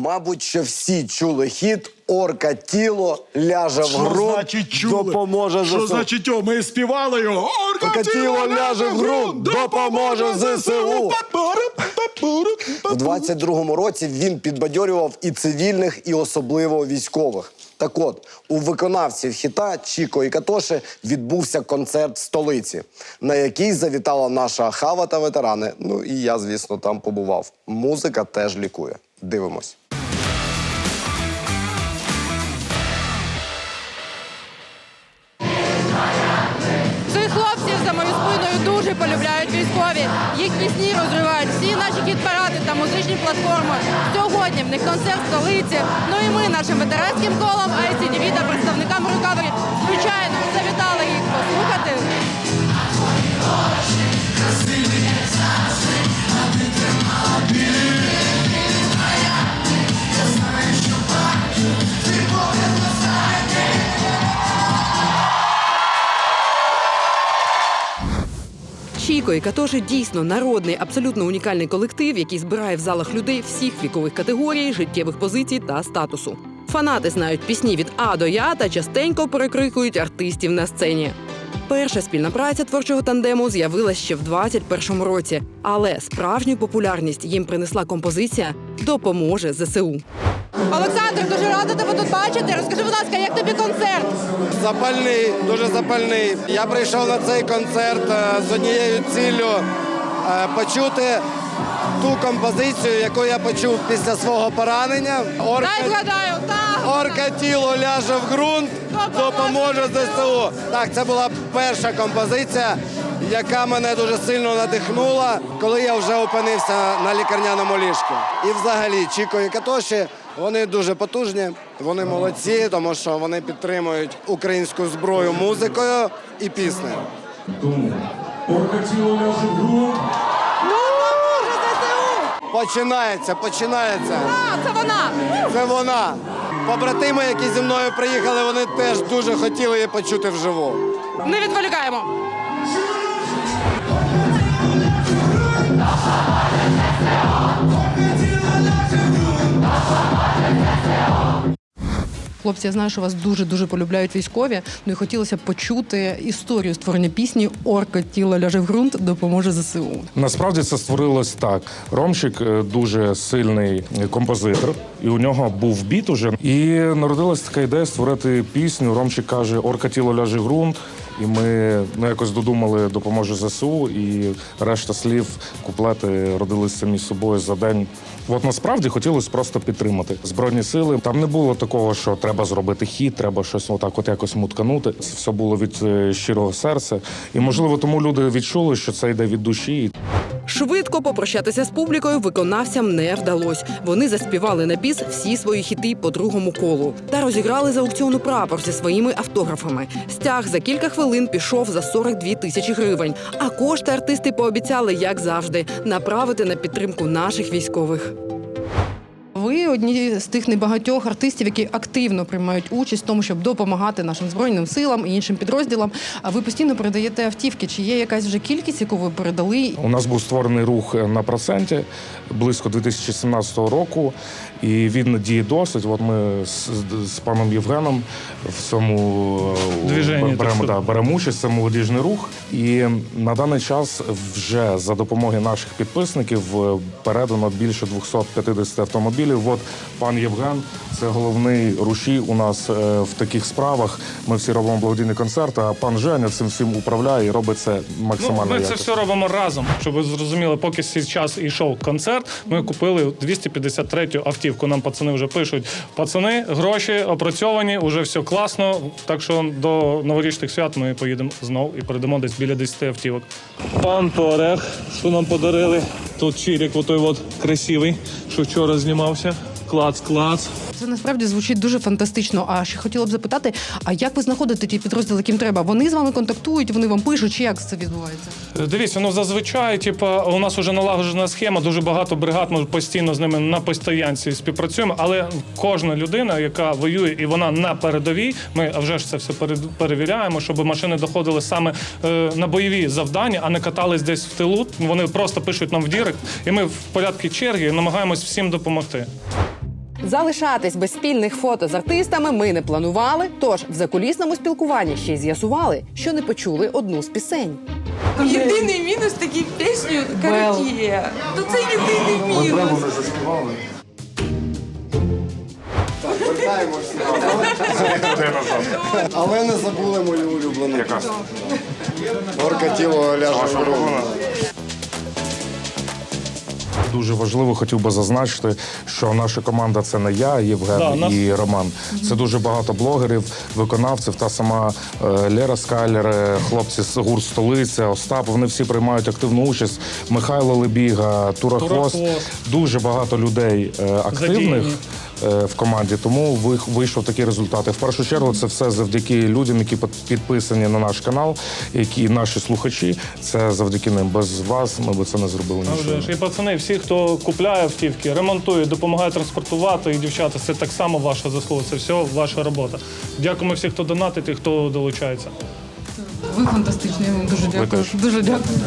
Мабуть, що всі чули хіт Орка тіло ляже в Що грунт, значить чули? допоможе Що значить о, ми співали його? Орка тіло ляже в ґрунт, допоможе ЗСУ. У 22-му році він підбадьорював і цивільних, і особливо військових. Так от, у виконавців хіта Чіко і Катоши відбувся концерт в столиці, на який завітала наша хава та ветерани. Ну і я, звісно, там побував. Музика теж лікує. Дивимось. Платформи. Сьогодні в них концерт столиці. Ну і ми нашим ветеранським колом ICDV та представникам рукавері, звичайно, завітали їх послухати. Чіко і Катоші дійсно народний, абсолютно унікальний колектив, який збирає в залах людей всіх вікових категорій, життєвих позицій та статусу. Фанати знають пісні від А до Я та частенько перекрикують артистів на сцені. Перша спільна праця творчого тандему з'явилася ще в 21-му році, але справжню популярність їм принесла композиція Допоможе ЗСУ. Олександр, дуже рада тебе тут бачити. Розкажи, будь ласка, як тобі концерт? Запальний, дуже запальний. Я прийшов на цей концерт е, з однією ціллю е, почути ту композицію, яку я почув після свого поранення. Орка, Дай згадаю, так. орка тіло ляже в ґрунт, допоможе ЗСУ. Так, це була перша композиція, яка мене дуже сильно надихнула, коли я вже опинився на лікарняному ліжку. І взагалі, Чіко і Катоші, вони дуже потужні, вони молодці, тому що вони підтримують українську зброю музикою і піснею. ЗСУ! Починається, починається. А, це вона! Це вона. Побратими, які зі мною приїхали, вони теж дуже хотіли її почути вживу. Не відволікаємо. Хлопці, я знаю, що вас дуже дуже полюбляють військові. Ну і хотілося б почути історію створення пісні Орка тіло ляже в ґрунт, допоможе ЗСУ. Насправді це створилось так. Ромчик е, дуже сильний композитор, і у нього був біт уже. І народилась така ідея створити пісню. Ромчик каже: Орка тіло ляже в ґрунт. І ми ну, якось додумали допоможе ЗСУ, і решта слів, куплети родились самі собою за день. От насправді хотілося просто підтримати збройні сили. Там не було такого, що треба зробити хід, треба щось отак, от якось мутканути. Це все було від е, щирого серця. І можливо, тому люди відчули, що це йде від душі. Швидко попрощатися з публікою виконавцям не вдалось. Вони заспівали на біс всі свої хіти по другому колу та розіграли за аукціону прапор зі своїми автографами. Стяг за кілька хвилин пішов за 42 тисячі гривень. А кошти артисти пообіцяли, як завжди, направити на підтримку наших військових. Одні з тих небагатьох артистів, які активно приймають участь в тому, щоб допомагати нашим збройним силам і іншим підрозділам. А ви постійно передаєте автівки. Чи є якась вже кількість, яку ви передали? У нас був створений рух на проценті близько 2017 року, і він діє досить. От ми з, з паном Євгеном в цьому е, беремо, да, беремо участь. Це молодіжний рух. І на даний час вже за допомогою наших підписників е, передано більше 250 автомобілів. От пан Євген це головний рушій у нас е, в таких справах. Ми всі робимо благодійний концерт, а пан Женя цим всім управляє і робить це Ну, максимально. ми це все робимо разом. Щоб ви зрозуміли, поки цей час йшов концерт, ми купили 253-ю автівку. Нам пацани вже пишуть: пацани, гроші опрацьовані, вже все класно. Так що до новорічних свят ми поїдемо знов і передамо десь біля 10 автівок. Пан Порех, що нам подарили. Тут чирік, отой от красивий, що вчора знімався. Клац, клац. Це насправді звучить дуже фантастично. А ще хотіла б запитати: а як ви знаходите ті підрозділи, яким треба? Вони з вами контактують, вони вам пишуть, чи як це відбувається? Дивіться, ну зазвичай, типа, у нас вже налагоджена схема, дуже багато бригад. Ми постійно з ними на постоянці співпрацюємо. Але кожна людина, яка воює і вона на передовій, ми вже ж це все перед- перевіряємо, щоб машини доходили саме е, на бойові завдання, а не катались десь в тилу. Вони просто пишуть нам в дірект, і ми в порядку черги намагаємось всім допомогти. Залишатись без спільних фото з артистами ми не планували. Тож в закулісному спілкуванні ще й з'ясували, що не почули одну з пісень. Єдиний мінус такий пісню караоке. То це єдиний мінус. Але не забули мою улюблену. Яка? Горка тіло ляже в. Дуже важливо, хотів би зазначити, що наша команда це не я, Євген Да, нас- і Роман. Це дуже багато блогерів, виконавців. Та сама е, Лера Скайлер, е, хлопці з гурт столиця, Остап. Вони всі приймають активну участь. Михайло Лебіга, Тура Хвост. Дуже багато людей е, активних. Задіяні. Е, В команді тому ви- вийшов такий результат. І в першу чергу це все завдяки людям, які підписані на наш канал, які наші слухачі. Це завдяки ним. Без вас ми б це не зробили вже ж. І пацани, всі, хто купляє автівки, ремонтує, допомагає транспортувати, і дівчата, це так само ваша заслуга, це все ваша робота. Дякуємо всім, хто донатить і хто долучається. Ви фантастичні, я вам дуже дякую. Дуже дякую.